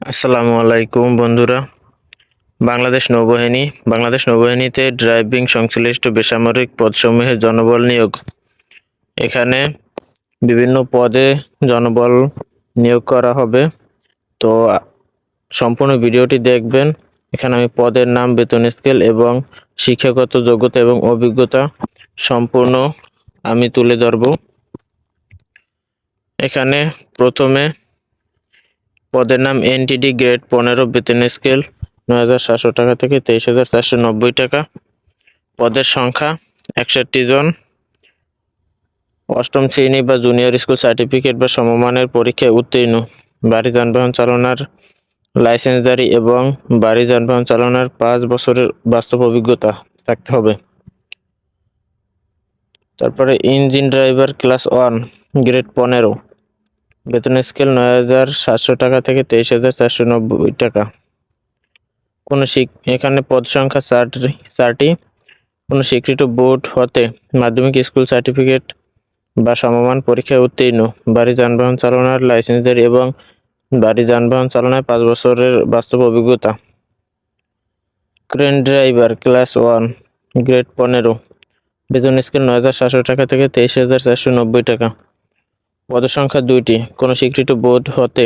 আসসালামু আলাইকুম, বন্ধুরা। বাংলাদেশ নৌবাহিনী, বাংলাদেশ নৌবাহিনীতে ড্রাইভিং সংশ্লিষ্ট বেসামরিক পদসমূহের জনবল নিয়োগ। এখানে বিভিন্ন পদে জনবল নিয়োগ করা হবে। তো, সম্পূর্ণ ভিডিওটি দেখবেন। এখানে আমি পদের নাম, বেতন স্কেল এবং শিক্ষাগত যোগ্যতা এবং অভিজ্ঞতা সম্পূর্ণ আমি তুলে ধরব। এখানে প্রথমে পদের নাম এনটিডি গ্রেড পনেরো, বেতন স্কেল নয় হাজার সাতশো টাকা থেকে তেইশ হাজার চারশো নব্বই টাকা। পদের সংখ্যা একষট্টি জন। অষ্টম শ্রেণি বা জুনিয়র স্কুল সার্টিফিকেট বা সমমানের পরীক্ষায় উত্তীর্ণ। বাড়ি যানবাহন চালনার লাইসেন্সধারী এবং বাড়ি যানবাহন চালানোর পাঁচ বছরের বাস্তব অভিজ্ঞতা থাকতে হবে। তারপরে engine driver class one grade পনেরো। বেতন স্কেল নয় হাজার সাতশো টাকা থেকে তেইশ হাজার চারশো নব্বই টাকা। কোনো এখানে পদ সংখ্যা চারটি চারটি কোনো স্বীকৃত বোর্ড হতে মাধ্যমিক স্কুল সার্টিফিকেট বা সমমান পরীক্ষায় উত্তীর্ণ। বাড়ি যানবাহন চালানোর লাইসেন্সের এবং বাড়ি যানবাহন চালনায় পাঁচ বছরের বাস্তব অভিজ্ঞতা। Crane driver, class one, grade পনেরো। বেতন স্কেল নয় হাজার সাতশো টাকা থেকে তেইশ হাজার চারশো নব্বই টাকা। পদসংখ্যা দুইটি। কোনো স্বীকৃত বোর্ড হতে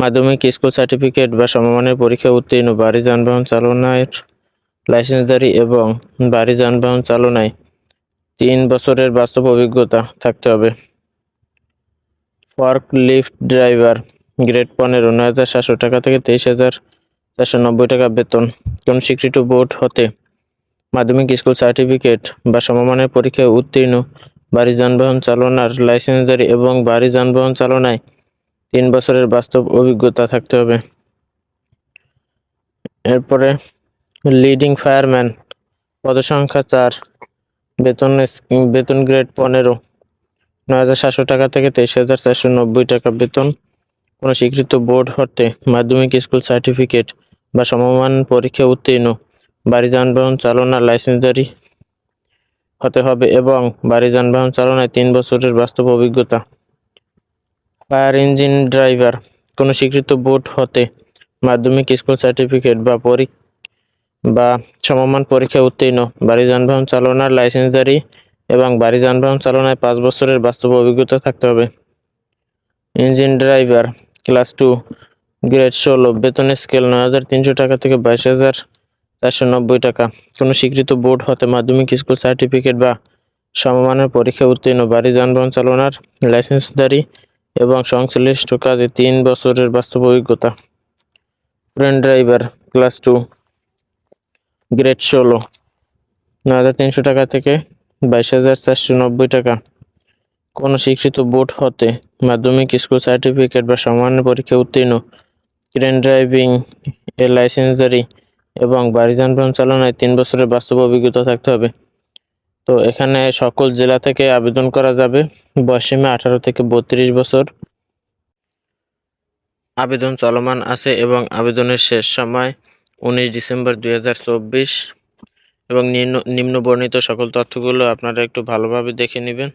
মাধ্যমিক স্কুল সার্টিফিকেট বা সমমানের পরীক্ষা উত্তীর্ণ বাড়ি যানবাহন চালনায় লাইসেন্সধারী এবং বাড়ি যানবাহন চালনায় তিন বছরের বাস্তব অভিজ্ঞতা থাকতে হবে। ফর্ক লিফট ড্রাইভার, গ্রেড পনেরো, নয় হাজার সাতশো টাকা থেকে তেইশ হাজার চারশো নব্বই টাকা বেতন। কোন স্বীকৃত বোর্ড হতে মাধ্যমিক স্কুল সার্টিফিকেট বা সমমানের পরীক্ষায় উত্তীর্ণ বাড়ি যানবাহন চালনার লাইসেন্সধারী এবং বাড়ি যানবাহন চালনায় তিন বছরের বাস্তব অভিজ্ঞতা থাকতে হবে। এরপরে লিডিং ফায়ারম্যান পদসংখ্যা চার, বেতন বেতন গ্রেড পনেরো, নয় হাজার সাতশো টাকা থেকে তেইশ হাজার চারশো নব্বই টাকা বেতন, কোনো স্বীকৃত বোর্ড হতে মাধ্যমিক স্কুল সার্টিফিকেট বা সমমান পরীক্ষা উত্তীর্ণ, বাড়ি যানবাহন চালনার লাইসেন্সধারী হতে হবে এবং বাড়ি যানবাহন চালনায় তিন বছরের বাস্তব অভিজ্ঞতা। ফায়ার ইঞ্জিন ড্রাইভার, কোনো স্বীকৃত বোর্ড হতে মাধ্যমিক স্কুল সার্টিফিকেট বা পরী বা সমমান পরীক্ষা উত্তীর্ণ। বাড়ি যানবাহন চালনার লাইসেন্সধারী এবং বাড়ি যানবাহন চালনায় পাঁচ বছরের বাস্তব অভিজ্ঞতা থাকতে হবে। Engine driver, class two, grade ষোলো, বেতনের স্কেল নয় হাজার তিনশো টাকা থেকে বাইশ হাজার চারশো নব্বই টাকা। কোনো স্বীকৃত বোর্ড হতে মাধ্যমিক স্কুল সার্টিফিকেট বা সমমানের পরীক্ষা উত্তীর্ণ। বাড়ি, যানবাহন চালনার লাইসেন্সধারী এবং সংশ্লিষ্ট কাজে তিন বছরের বাস্তব অভিজ্ঞতা। Train driver class two grade ষোলো। নয় হাজার তিনশো টাকা থেকে বাইশ হাজার চারশো নব্বই টাকা। কোনো স্বীকৃত বোর্ড হতে মাধ্যমিক স্কুল সার্টিফিকেট বা সমানের পরীক্ষা উত্তীর্ণ। ট্রেন ড্রাইভিং এর লাইসেন্সধারী এবং বাড়ি যানবাহন চালনায় তিন বছরের বাস্তব অভিজ্ঞতা থাকতে হবে। তো এখানে সকল জেলা থেকে আবেদন করা যাবে। বয়সীমা আঠারো থেকে বত্রিশ বছর। আবেদন চলমান আছে এবং আবেদনের শেষ সময় উনিশ ডিসেম্বর দুই হাজার চব্বিশ এবং নিম্ন নিম্ন বর্ণিত সকল তথ্যগুলো আপনারা একটু ভালোভাবে দেখে নেবেন।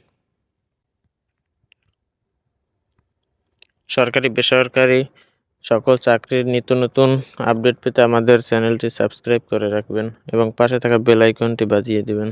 সরকারি, বেসরকারি সকল চাকরির নিত্য নতুন আপডেট পেতে আমাদের চ্যানেলটি সাবস্ক্রাইব করে রাখবেন এবং পাশে থাকা বেল আইকনটি বাজিয়ে দিবেন।